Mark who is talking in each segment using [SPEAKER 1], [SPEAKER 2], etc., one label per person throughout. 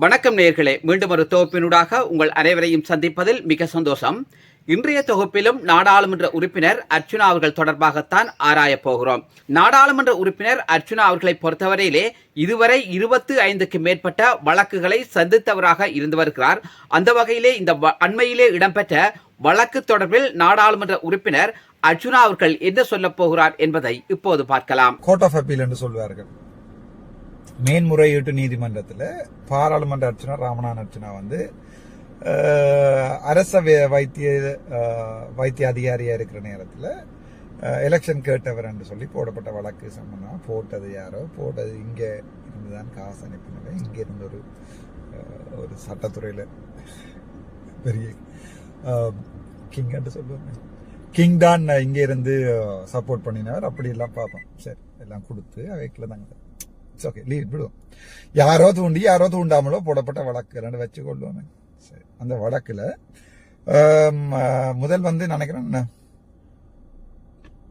[SPEAKER 1] வணக்கம் நேர்களே மீண்டும் ஒரு தொகுப்பினூடாக உங்கள் அனைவரையும் சந்திப்பதில் மிக சந்தோஷம். இன்றைய தொகுப்பிலும் நாடாளுமன்ற உறுப்பினர் அர்ச்சுனா அவர்கள் தொடர்பாகத்தான் ஆராயப் போகிறோம். நாடாளுமன்ற உறுப்பினர் அர்ச்சுனா அவர்களை பொறுத்தவரையிலே இதுவரை இருபத்து ஐந்துக்கு மேற்பட்ட வழக்குகளை சந்தித்தவராக இருந்து வருகிறார். அந்த வகையிலே இந்த வ- அண்மையிலே இடம்பெற்ற வழக்கு தொடர்பில் நாடாளுமன்ற உறுப்பினர் அர்ச்சுனா அவர்கள் என்ன சொல்லப் போகிறார் என்பதை இப்போது பார்க்கலாம்.
[SPEAKER 2] கோர்ட் ஆஃப் அப்பீல் என்று சொல்வார்கள். மேன்முறையீட்டு நீதிமன்றத்தில் பாராளுமன்ற அர்ச்சனா ராமநாதன் அர்ச்சனா வந்து அரச வைத்திய வைத்திய அதிகாரியா இருக்கிற நேரத்தில் எலெக்ஷன் கேட்டவர் என்று சொல்லி போடப்பட்ட வழக்கு சம்பந்தமா போட்டது யாரோ போட்டது இங்கே இருந்துதான் காசு அனுப்பினது இங்கே இருந்து ஒரு ஒரு சட்டத்துறையில் பெரிய கிங் என்று சொல்லுவாங்க. கிங் தான் இங்கே இருந்து சப்போர்ட் பண்ணினவர். அப்படி எல்லாம் பார்ப்போம். சரி எல்லாம் கொடுத்து அவைக்குள்ள தாங்க இட்ஸ் ஓகே லீட் விடுவோம் யாரோ தூண்டி யாரோ தூண்டாமலோ போடப்பட்ட வழக்கு ரெண்டு வச்சு கொள்வோமே சரி அந்த வழக்கில் முதல் வந்து நினைக்கிறேன்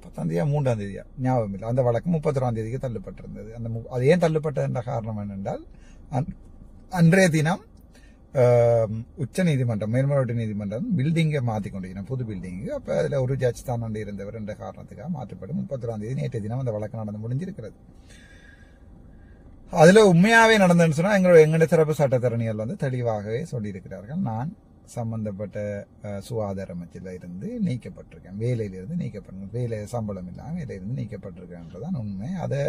[SPEAKER 2] பத்தாம் தேதியா மூன்றாம் தேதியா ஞாபகம் இல்லை அந்த வழக்கு முப்பத்தொராம் தேதிக்கு தள்ளுப்பட்டிருந்தது அந்த அது ஏன் தள்ளுப்பட்ட என்ற காரணம் என்னென்றால் அன்றைய தினம் உச்ச நீதிமன்றம் மேல்முறையீட்டு நீதிமன்றம் பில்டிங்கை மாற்றி கொண்டிருக்கணும் புது பில்டிங்கு அப்போ அதில் ஒரு ஜட்ஜ் தான் இருந்தவர் என்ற காரணத்துக்காக மாற்றப்படும் முப்பத்தொராம் தேதி நேற்றைய தினம் அந்த வழக்கு நடந்து முடிஞ்சிருக்கிறது அதில் உண்மையாகவே நடந்ததுன்னு சொன்னால் எங்களோட எங்களுடைய சிறப்பு சட்டத்தரணிகள் வந்து தெளிவாகவே சொல்லியிருக்கிறார்கள். நான் சம்பந்தப்பட்ட சுகாதார அமைச்சில் இருந்து நீக்கப்பட்டிருக்கேன். வேலையிலிருந்து நீக்கப்பட்டிருக்கேன். வேலை சம்பளம் இல்லாமல் வேலையிலிருந்து நீக்கப்பட்டிருக்கேன்றதான் உண்மை. அதை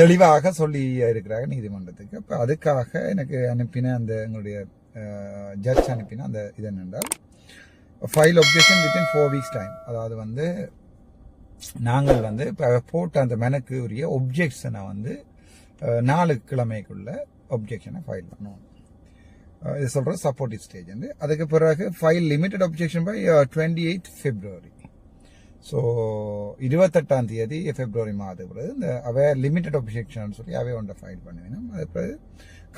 [SPEAKER 2] தெளிவாக சொல்லி இருக்கிறார்கள் நீதிமன்றத்துக்கு. அப்போ அதுக்காக எனக்கு அனுப்பின அந்த எங்களுடைய ஜட்ஜ் அனுப்பின அந்த இது என்னென்றால் file objection within four weeks time அதாவது வந்து நாங்கள் வந்து இப்போ போட்ட அந்த மெனக்கு உரிய ஒப்ஜெக்ஷனை வந்து நாலு கிழமைக்குள்ள ஒப்ஜெக்ஷனை ஃபைல் பண்ணுவோம் இது சொல்கிற சப்போர்ட்டிவ் ஸ்டேஜ் வந்து. அதுக்கு பிறகு file limited objection by twenty eight February so இருபத்தெட்டாம் தேதி பிப்ரவரி மாதம் பிறகு இந்த அவை லிமிட்டட் ஒப்ஜெக்ஷன் சொல்லி அவை ஒன்றை ஃபைல் பண்ணுவேன். அது பிறகு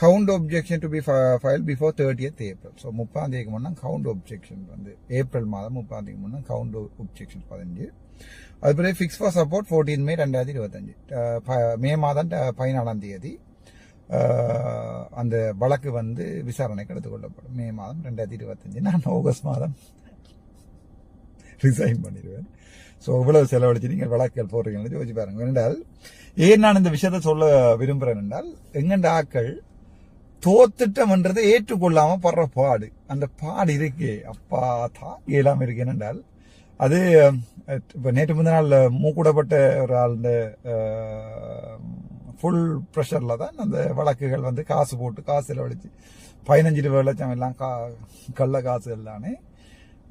[SPEAKER 2] count objection to be file before thirtieth April so முப்பாம் தேதிக்கு முன்னா கவுண்ட் ஒப்ஜெக்ஷன் வந்து ஏப்ரல் மாதம் முப்பாம் தேதிக்கு முன்னா கவுண்ட் ஒப்ஜெக்ஷன் பதினஞ்சு. அது பிறகு fix for support fourteen May ரெண்டாயிரத்தி இருபத்தஞ்சு. ப- மே மாதம் ட- பதினாலாம் தேதி அந்த வழக்கு வந்து விசாரணைக்கு எடுத்துக்கொள்ளப்படும். மே மாதம் ரெண்டாயிரத்தி இருபத்தஞ்சு. நான் ஆகஸ்ட் மாதம் ரிசைன் பண்ணிடுவேன். ஸோ இவ்வளவு செலவழிச்சு நீங்கள் வழக்குகள் போடுறீங்கன்னு யோசிச்சு பாருங்க. என்றால் ஏன் நான் இந்த விஷயத்தை சொல்ல விரும்புகிறேன் என்றால் எங்கண்ட ஆக்கள் தோத்துட்டம்ன்றதை ஏற்றுக்கொள்ளாமல் படுற பாடு. அந்த பாடு இருக்கே. அப்பா தான் இயலாம இருக்கு என்னென்றால் அது இப்போ நேற்று முந்தின நாள் மூக்கூடப்பட்ட ஒரு ஆள் ஃபுல் ப்ரெஷரில் தான் அந்த வழக்குகள் வந்து காசு போட்டு காசு செலவழிச்சு பதினஞ்சு இருபது லட்சம் எல்லாம் கா கள்ள காசு எல்லாமே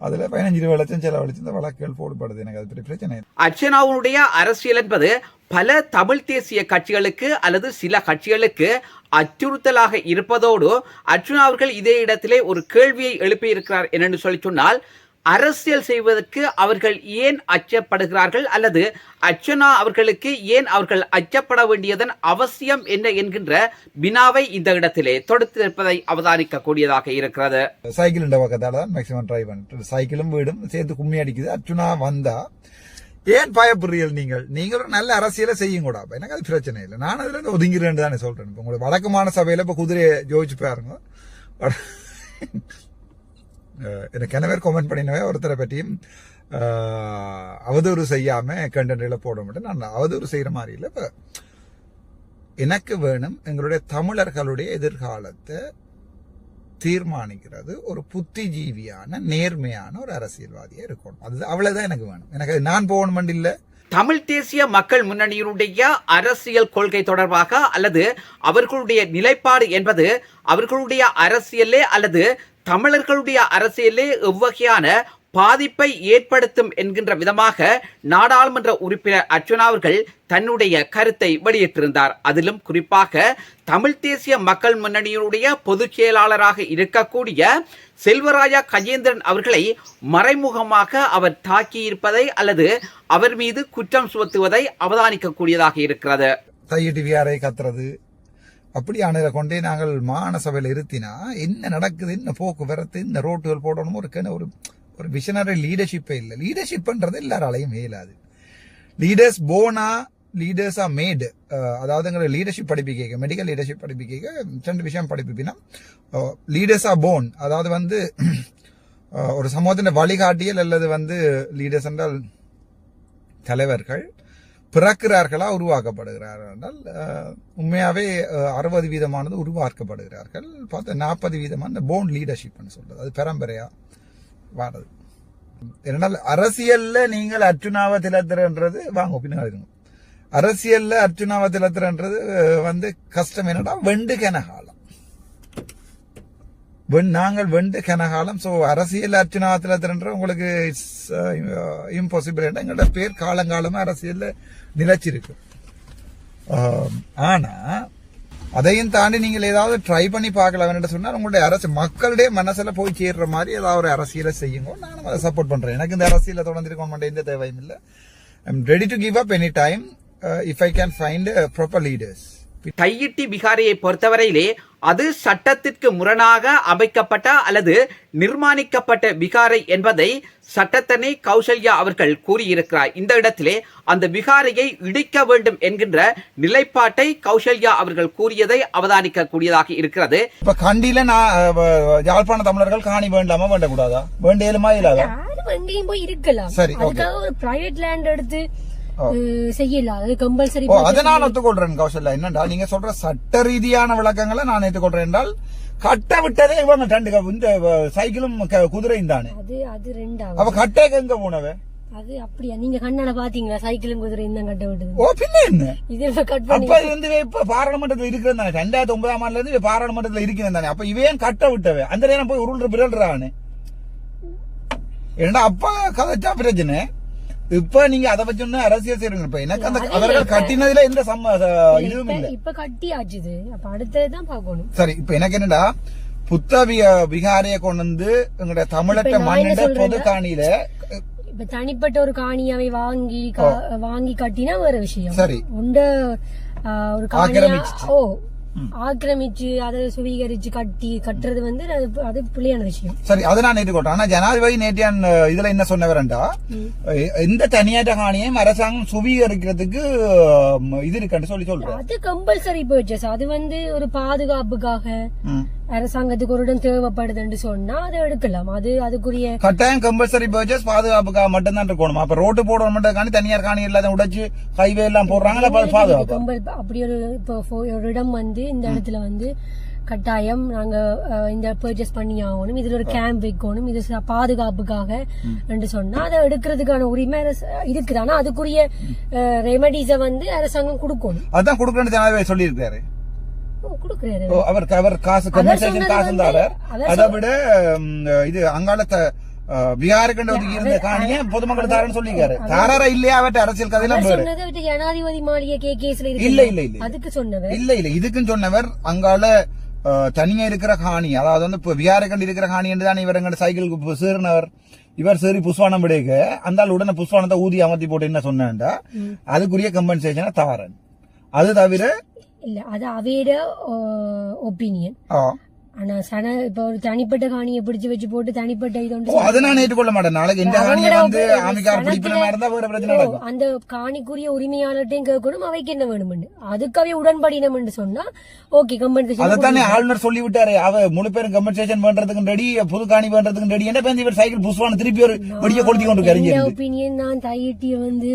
[SPEAKER 2] அதுல பதினஞ்சு இருபது லட்சம் செலவழிச்சு இந்த வழக்குகள் போடுபடுது. எனக்கு அது பெரிய பிரச்சனை.
[SPEAKER 1] அர்ச்சனாவுடைய அரசியல் என்பது பல தமிழ் தேசிய கட்சிகளுக்கு அல்லது சில கட்சிகளுக்கு அச்சுறுத்தலாக இருப்பதோடு அர்ச்சுனா அவர்கள் இதே இடத்திலே ஒரு கேள்வியை எழுப்பியிருக்கிறார் என்னென்னு சொல்லி சொன்னால் அரசியல் செய்வதற்கு அவர்கள் ஏன் அச்சப்படுகிறார்கள்? அல்லது அர்ச்சனா அவர்களுக்கு ஏன் அவர்கள் அச்சப்பட வேண்டியதன் அவசியம் என்ன என்கின்ற வினாவை இந்த இடத்திலே தொடுத்திருப்பதை அவதானிக்க கூடியதாக இருக்கிறது.
[SPEAKER 2] சைக்கிள் இந்த பக்கத்தால தான் மேக்ஸிமம் ட்ரை பண்ணிட்டு. சைக்கிளும் வீடும் சேர்த்து கும்மி அடிக்குது. அர்ச்சுனா வந்தா ஏன் பயப்படுறீர்கள் நீங்கள்? நீங்கள் நல்ல அரசியலை செய்யும் கூட. எனக்கு அது பிரச்சனை இல்லை. நான் அதுல இருந்து ஒதுங்கிறேன் தானே சொல்றேன். இப்போ உங்களுக்கு வழக்கமான சபையில இப்ப குதிரையை ஜோதிச்சு பாருங்க. எனக்கு கிணவர் கமெண்ட் பண்ணினவே ஒருத்தரை பற்றியும் அவதூறு செய்யாம கண்டென்ட்ல போட மாட்டேன். நான் அவதூறு செய்கிற மாதிரி இல்லை. இப்போ எனக்கு வேணும் எங்களுடைய தமிழர்களுடைய எதிர்காலத்தை தீர்மானிக்கிறது ஒரு புத்திஜீவியான நேர்மையான ஒரு அரசியல்வாதியாக இருக்கணும். அது அவ்வளவுதான் எனக்கு வேணும். எனக்கு நான் போகணும் இல்லை.
[SPEAKER 1] தமிழ் தேசிய மக்கள் முன்னணியினுடைய அரசியல் கொள்கை தொடர்பாக அல்லது அவர்களுடைய நிலைப்பாடு என்பது அவர்களுடைய அரசியலே அல்லது தமிழர்களுடைய அரசியலே எவ்வகையான பாதிப்பை ஏற்படுத்தும் என்கின்ற விதமாக நாடாளுமன்ற உறுப்பினர் அர்ச்சுனா அவர்கள் தன்னுடைய கருத்தை வெளியிட்டிருந்தார். அதிலும் குறிப்பாக தமிழ் தேசிய மக்கள் முன்னணியினுடைய பொதுச் செயலாளராக இருக்கக்கூடிய செல்வராஜா கஜேந்திரன் அவர்களை மறைமுகமாக அவர் தாக்கியிருப்பதை அல்லது அவர் மீது குற்றம் சுமத்துவதை அவதானிக்கக்கூடியதாக இருக்கிறது.
[SPEAKER 2] தையிட்டு வியாரை கத்துறது அப்படியானதை கொண்டே நாங்கள் மாகாண சபையில் இருத்தினா என்ன நடக்குது என்ன போக்குவரத்து இந்த ரோட்டுகள் போடணும் ஒரு ஒரு ஒரு விஷனரி லீடர்ஷிப்பே இல்லை. லீடர்ஷிப்ன்றது எல்லாராலையும் இயலாது. லீடர்ஸ் போனா லீடர்ஸ் ஆர் மேடு அதாவது எங்களை லீடர்ஷிப் படிப்பிக்க மெடிக்கல் லீடர்ஷிப் படிப்பிக்க ரெண்டு விஷயம் படிப்பிப்பினா லீடர்ஸ் ஆர் போன் அதாவது வந்து ஒரு சமூகத்தின் வழிகாட்டியல் அல்லது வந்து லீடர்ஸ் என்றால் தலைவர்கள் பிறக்கிறார்களா உருவாக்கப்படுகிறார்கள். என்றால் உண்மையாகவே அறுபது வீதமானது உருவாக்கப்படுகிறார்கள். பார்த்தா நாற்பது வீதமான போன் லீடர்ஷிப்னு சொல்றது. அது பரம்பரையா வாரது. ஏனால் அரசியல்ல நீங்கள் அர்ச்சுனாவ திலத்திரன்றது வாங்க பின்னாடி இருங்க. அரசியல்ல அர்ச்சுனாவ திலத்திரன்றது வந்து கஷ்டம் என்னடா வெண்டு கனகாலம். நாங்கள் வெண்டு கனகாலம் ஸோ அரசியல் அர்ச்சுனா திலத்திரன்ற உங்களுக்கு இட்ஸ் இம்பாசிபிள் எங்களோட பேர் காலங்காலமாக அரசியலில் நிலச்சிருக்கு. ஆனால் அதையும் தாண்டி நீங்கள் ஏதாவது ட்ரை பண்ணி பார்க்கலாம் சொன்னால் உங்களுடைய அரசு மக்களுடைய மனசில் போய் சேர்ற மாதிரி ஏதாவது ஒரு அரசியலை செய்யுங்க நானும் அதை சப்போர்ட் பண்ணுறேன் எனக்கு இந்த அரசியலை தொடர்ந்துருக்க மாட்டேன் எந்த தேவையும் இல்லை. I'm ready to give up any time if I can find proper leaders
[SPEAKER 1] Kaiyitti பிகாரியை பொறுத்தவரையிலே அது சட்டத்திற்கு முரணாக அமைக்கப்பட்ட அல்லது நிர்மாணிக்கப்பட்ட விகாரை என்பதை சட்டத்தனை கௌசல்யா அவர்கள் கூறியிருக்கிறார். இந்த இடத்திலே அந்த விகாரையை இடிக்க வேண்டும் என்கின்ற நிலைப்பாட்டை கௌசல்யா அவர்கள் கூறியதை அவதானிக்க கூடியதாக இருக்கிறது.
[SPEAKER 2] இப்ப கண்டியில நான் யாழ்ப்பாண தமிழர்கள் காணி வேண்டாமா வேண்டக்கூடாதா? வேண்டியலுமா இல்லாதா?
[SPEAKER 3] எங்கேயும் போய் இருக்கலாம். அதுக்காக ஒரு பிரைவேட் லேண்ட் எடுத்து செய்யலாம் அது கம்பல்சரி
[SPEAKER 2] அதை நான் ஒத்துக்கொள்றேன் கௌசல்யா. என்னடா நீங்க சொல்ற சட்ட ரீதியான விளக்கங்களை நான் ஏற்றுக்கொள்றேன் என்றால் கட்ட விட்டதே இவங்க ரெண்டு இந்த சைக்கிளும் குதிரையும் தானே.
[SPEAKER 3] அது அது ரெண்டாவது.
[SPEAKER 2] அவ கட்டேக்கு எங்க போனவ?
[SPEAKER 3] அது அப்படியா? நீங்க கண்ணால பாத்தீங்களா? சைக்கிளும் குதிரை இந்த கட்ட விட்டது.
[SPEAKER 2] ஓ பின்ன என்ன?
[SPEAKER 3] இது கட் பண்ணி
[SPEAKER 2] அப்ப இது வந்து இப்ப பாராளுமன்றத்துல இருக்கிறது தானே. ரெண்டாயிரத்தி ஒன்பதாம் ஆண்டுல இருந்து பாராளுமன்றத்துல இருக்கிறது தானே. அப்ப இவன் கட்ட விட்டவ? அந்த நேரம் போய் உருள்ற பிறல்றான்னு ஏன்னா அப்ப கதைச்சா பிரச்சனை. இப்ப நீங்க அதை வச்சு ஒண்ணு அரசியல் செய்யறீங்க இப்ப எனக்கு அந்த அவர்கள் கட்டினதுல எந்த சம்ம இதுவும் இல்லை.
[SPEAKER 3] இப்ப கட்டி ஆச்சுது. அப்ப அடுத்ததுதான் பாக்கணும்
[SPEAKER 2] சரி இப்ப எனக்கு என்னடா? புத்த வி- விகாரைய கொண்டு வந்து
[SPEAKER 3] நான் என்ன
[SPEAKER 2] மண்ணிட பொது காணியில
[SPEAKER 3] இப்ப தனிப்பட்ட ஒரு காணியாவை வாங்கி கா- வாங்கி கட்டினா வேற விஷயம்.
[SPEAKER 2] சரி.
[SPEAKER 3] உண்ட ஒரு காணியா. ஓ ஆக்கிரமிச்சு அதை சுவீகரிச்சு கட்டி கட்டுறது வந்து அது பிள்ளையான விஷயம்.
[SPEAKER 2] சரி அதை நான் ஏற்றுக்கொண்டேன் ஆனா ஜனாதிபதி நேற்றையான் இதுல என்ன சொன்னவரண்டா? இந்த தனியாற்ற காணியையும் அரசாங்கம் சுவீகரிக்கிறதுக்கு இது இருக்குன்னு சொல்லி சொல்றேன்.
[SPEAKER 3] அது கம்பல்சரி பர்ச்சேஸ் அது வந்து ஒரு பாதுகாப்புக்காக. அரசாங்கத்துக்கு ஒரு இடம் தேவைப்படுதுன்னு சொன்னா அதை எடுக்கலாம். அது அதுக்குரிய
[SPEAKER 2] கட்டாயம் கம்பல்சரி பர்ச்சேஸ் பாதுகாப்புக்காக மட்டும்தான் இருக்கணும். அப்ப ரோட்டு போடணும் மட்டும் தனியார் காணி எல்லாத்தையும் உடைச்சு ஹைவே எல்லாம் போடுறாங்களா பாதுகாப்பு.
[SPEAKER 3] கம்பல் அப்படி ஒரு இப்போ ஒரு இடம் வந்து இந்த இடத்துல வந்து கட்டாயம் நாங்க இந்த பர்ச்சேஸ் பண்ணி ஆகணும். இதுல ஒரு கேம்ப் வைக்கணும். இது பாதுகாப்புக்காக என்று சொன்னா அதை எடுக்கிறதுக்கான உரிமை இருக்குது. ஆனா அதுக்குரிய ரெமெடிஸ வந்து அரசாங்கம் கொடுக்கணும்.
[SPEAKER 2] அதான் கொடுக்கணும் சொல்லியிருக்காரு. அவர் அவர் காசு
[SPEAKER 3] சொன்னது
[SPEAKER 2] காசு
[SPEAKER 3] அவர்
[SPEAKER 2] அதை விட இது அங்காளத்த விகாரக்கண்ட ஒதுக்கி இருந்த காணிய பொதுமக்கள் தாரன்னு சொல்லிருக்காரு தாராரா இல்லையா அவட்ட அரசியல் கதையெல்லாம்
[SPEAKER 3] ஜனாதிபதி மாளிகை கே கேஸ்ல
[SPEAKER 2] இல்ல இல்ல இல்ல
[SPEAKER 3] அதுக்கு சொன்னவர்.
[SPEAKER 2] இல்ல இல்ல இதுக்கும் சொன்னவர் அங்கால தனியா இருக்கிற காணி. அதாவது வந்து இப்ப விகாரக்கண்டு இருக்கிற காணி என்று தான் இவர் எங்க சைக்கிளுக்கு சீர்னவர். இவர் சரி புஷ்வானம் விடைக்க அந்த உடனே புஷ்வானத்தை ஊதி அமர்த்தி போட்டு என்ன சொன்னேன்டா? அதுக்குரிய கம்பன்சேஷனை தாரன். அது தவிர
[SPEAKER 3] இல்ல அது அவையோட ஒப்பீனியன் ஆனா சன இப்ப ஒரு தனிப்பட்ட காணியை பிடிச்சு வச்சு போட்டு தனிப்பட்ட இது
[SPEAKER 2] அதை நான் ஏற்றுக்கொள்ள மாட்டேன். நாளைக்கு இந்த காணியை வந்து ஆமிக்கார
[SPEAKER 3] அந்த காணிக்குரிய உரிமையாளர்ட்டையும் கேட்கணும் அவைக்கு என்ன வேணும்னு. அதுக்கு அவை உடன்படினம்னு சொன்னா ஓகே கம்பன்சேஷன்
[SPEAKER 2] அதைத்தானே ஆளுநர் சொல்லி விட்டாரு அவ முழு பேரும் கம்பன்சேஷன் பண்றதுக்கு ரெடி புது காணி பண்றதுக்கு ரெடி என்ன பேருந்து இவர் சைக்கிள் புஷ்வான திருப்பி ஒரு வெடிய கொளுத்தி கொண்டு கரிஞ்சிருந்து
[SPEAKER 3] ஒப்பீனியன் நான் தையிட்டிய வந்து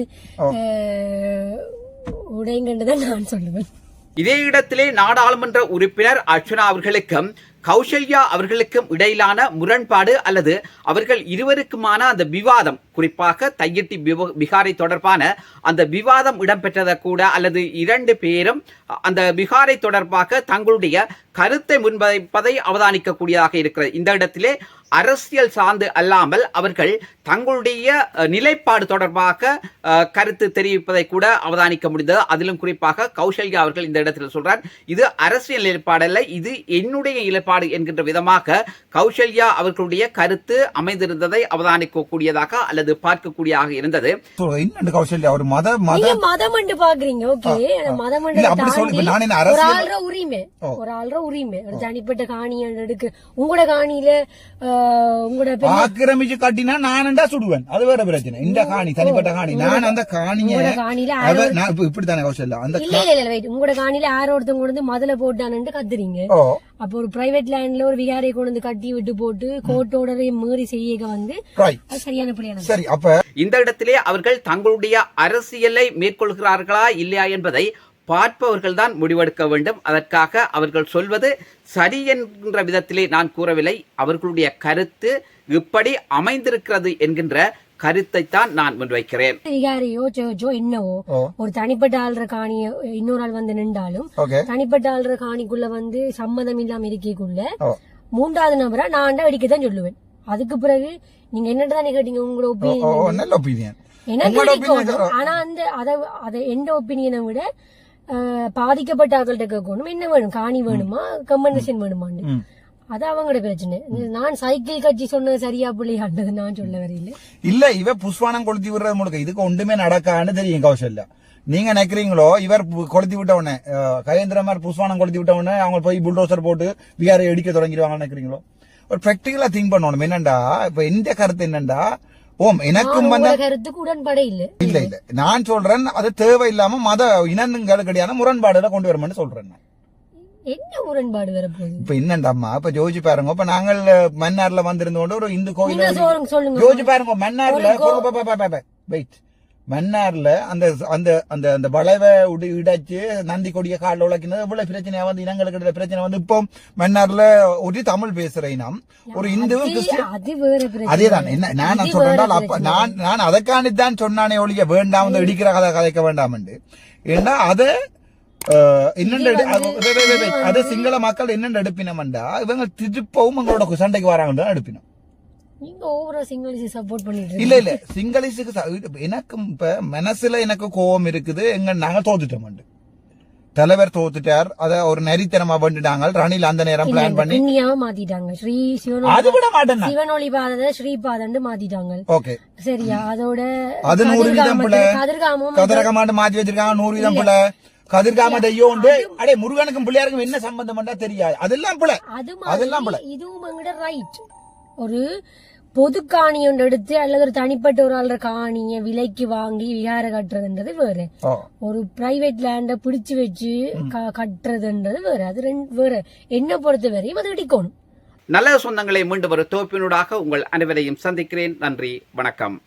[SPEAKER 3] உடைங்கன்றதான் நான் சொல்லுவேன்.
[SPEAKER 1] இதே இடத்திலே நாடாளுமன்ற உறுப்பினர் அர்ச்சனா அவர்களுக்கும் கௌசல்யா அவர்களுக்கும் இடையிலான முரண்பாடு அல்லது அவர்கள் இருவருக்குமான அந்த விவாதம் குறிப்பாக தையட்டி பிகாரை தொடர்பான அந்த விவாதம் இடம்பெற்றதை கூட அல்லது இரண்டு பேரும் அந்த பிகாரை தொடர்பாக தங்களுடைய கருத்தை முன்வைப்பதை அவதானிக்கக்கூடியதாக இருக்கிறது. இந்த இடத்திலே அரசியல் சார்ந்து அல்லாமல் அவர்கள் தங்களுடைய நிலைப்பாடு தொடர்பாக கருத்து தெரிவிப்பதை கூட அவதானிக்க முடிந்தது. அதிலும் குறிப்பாக கௌசல்யா அவர்கள் இந்த இடத்தில் சொல்றார் இது அரசியல் நிலைப்பாடல்ல இது என்னுடைய நிலைப்பாடு என்கின்ற விதமாக கௌசல்யா அவர்களுடைய கருத்து அமைந்திருந்ததை அவதானிக்கக்கூடியதாக அல்லது பார்க்கக்கூடியதாக இருந்தது.
[SPEAKER 2] கௌசல்யா ஒரு மத
[SPEAKER 3] மதம் பாக்குறீங்க ஓகே. மதம் உரிமை ஒரு ஆள்ற உரிமை. ஒரு தனிப்பட்ட காணி எடுக்க. உங்களோட காணியில உங்களோட
[SPEAKER 2] ஆக்கிரமிச்சு கட்டினா நானண்டா சுடுவேன். அது வேற பிரச்சனை. இந்த காணி தனிப்பட்ட காணி. நான் அந்த காணிய
[SPEAKER 3] காணியில
[SPEAKER 2] அவ- நான் இப்ப இப்படித்தானே கௌசல்யா? அந்த
[SPEAKER 3] இல்ல இல்ல இல்ல வெயிட் உங்களோட காணியில யாரோ ஒருத்தவங்க கொண்டு வந்து மதுல போட்டானுட்டு கத்துறீங்க. அப்போ ஒரு பிரைவேட் லேண்ட்ல ஒரு விகாரை கொண்டு வந்து கட்டி விட்டு போட்டு கோர்ட்டோட மீறி செய்ய வந்து சரியான பிள்ளையான
[SPEAKER 2] சரி அப்ப
[SPEAKER 1] இந்த இடத்திலே அவர்கள் தங்களுடைய அரசியலை மேற்கொள்கிறார்களா இல்லையா என்பதை பார்ப்பவர்கள் தான் முடிவெடுக்க வேண்டும். அதற்காக அவர்கள் சொல்வது சரி என்கின்ற விதத்திலே நான் கூறவில்லை. அவர்களுடைய கருத்து இப்படி அமைந்திருக்கிறது என்கின்ற கருத்தைத்தான் நான் முன்வைக்கிறேன்.
[SPEAKER 3] சர்ச்சோ என்னவோ ஒரு தனிப்பட்ட ஆள்ற காணிய இன்னொரு ஆள் வந்து நின்றாலும் தனிப்பட்ட ஆள்ற காணிக்குள்ள வந்து சம்மதம் இல்லாம இருக்கைக்குள்ள மூன்றாவது நபரா நான் வெடிக்கத்தான் சொல்லுவேன். அதுக்கு பிறகு நீங்க என்னட்டு தானே கேட்டீங்க? உங்களோட ஒப்பீனியன் எனக்கு ஆனா அந்த அத அத எந்த ஒப்பீனியனை விட பாதிக்கப்பட்ட ஆக்கள்கிட்ட கேட்கணும். என்ன வேணும்? காணி வேணுமா? கம்பன்சேஷன் வேணுமான்னு. அது அவங்களோட பிரச்சனை. நான் சைக்கிள் கட்சி சொன்னது சரியா பிள்ளையாண்டது நான் சொல்ல வரையில.
[SPEAKER 2] இல்ல இவ புஷ்வானம் கொளுத்தி விடுறது முழுக்க. இதுக்கு ஒன்றுமே நடக்கான்னு தெரியும் கௌசல்யா. நீங்க நினைக்கிறீங்களோ இவர் கொளுத்தி விட்ட உடனே கஜேந்திரமார் புஷ்வானம் கொளுத்தி விட்ட உடனே அவங்க போய் புல்டோசர் போட்டு விகாரை இடிக்க தொடங்கிடுவாங்க நினைக்கிறீங்களோ? ஒரு பிராக்டிகலா திங்க் பண்ணணும். என்னண்டா? இப்ப எந்த கருத்து என்னண்டா? ஓம் எனக்கும்
[SPEAKER 3] கருத்துக்கு உடன்படே இல்ல.
[SPEAKER 2] இல்ல இல்ல. நான் சொல்றேன் அது தேவையில்லாம மத இனங்களுக்கிடையான முரண்பாடுல கொண்டு வரணும்னு சொல்றேன்.
[SPEAKER 3] என்ன முரண்பாடு வரப்போகுது?
[SPEAKER 2] இப்ப என்னண்டாம்மா இப்ப ஜோதிச்சு பாருங்க இப்ப நாங்கள் மன்னார்ல வந்திருந்த கொண்டு ஒரு இந்து கோயில் யோசிச்சு பாருங்க மன்னார்ல வெயிட் மன்னார்ல அந்த அந்த அந்த அந்த வளைவை உடி இடைச்சு நந்தி கொடிய காலில் உழைக்கினது எவ்வளவு பிரச்சனையா வந்து இனங்களுக்கு இடையில பிரச்சனை வந்து இப்போ மன்னார்ல ஒரு தமிழ் பேசுற இனம் ஒரு இந்து கிறிஸ்டியன் அதேதான். என்ன நான் சொல்றேன். நான் நான் அதற்காண்டித்தான் சொன்னானே ஒழிய வேண்டாம் வந்து இடிக்கிற கதை கதைக்க வேண்டாம் ஏன்னா அது அது- சிங்கள மக்கள் என்னென்ன எடுப்பினம்டா இவங்க திருப்பவும் எங்களோட சண்டைக்கு வராங்க எடுப்பினம்.
[SPEAKER 3] நீங்க ஓவரா சிங்கிள்ஸ் சப்போர்ட் பண்ணிட்டு
[SPEAKER 2] இல்ல. இல்ல. இப்ப மனசுல எனக்கு கோவம் இருக்குது. எங்க நாங்க தோத்துட்டோம் தலைவர் தோத்துட்டார். அத ஒரு நரித்தனமா பண்ணிட்டாங்க ரணில் அந்த நேரம் பிளான் பண்ணி
[SPEAKER 3] பின்னியாவை மாத்திட்டாங்க. ஸ்ரீ
[SPEAKER 2] அது
[SPEAKER 3] சிவனொளி
[SPEAKER 2] விட மாட்டேன் நான்.
[SPEAKER 3] சிவனொளி பாதத ஸ்ரீபாதன்னு மாத்திட்டாங்க.
[SPEAKER 2] ஓகே.
[SPEAKER 3] சரியா? அதோட
[SPEAKER 2] அது நூறு வீதம் பிள்ளை.
[SPEAKER 3] கதிர்காமம்
[SPEAKER 2] கதிரகமாண்டு மாத்தி வச்சிருக்காங்க நூறு வீதம் பிள்ளை. கதிர்காம உண்டு அடே முருகனுக்கும் பிள்ளையாருக்கும் என்ன சம்பந்தம் தெரியாது. அதெல்லாம் பிள்ளை.
[SPEAKER 3] அது
[SPEAKER 2] அதெல்லாம்
[SPEAKER 3] மாதிரி இதுவும் ரைட் ஒரு பொது காணி ஒன்று எடுத்து அல்லது ஒரு தனிப்பட்ட ஒரு ஆள்ற காணிய விலைக்கு வாங்கி விகார கட்டுறதுன்றது வேற. ஒரு பிரைவேட் லேண்ட பிடிச்சு வச்சு கட்டுறதுன்றது வேற. அது ரெண்டு வேற. என்ன பொறுத்த வரையும் அது இடிக்கணும்
[SPEAKER 1] நல்ல சொந்தங்களை மீண்டும் ஒரு தோப்பினூடாக உங்கள் அனைவரையும் சந்திக்கிறேன். நன்றி. வணக்கம்.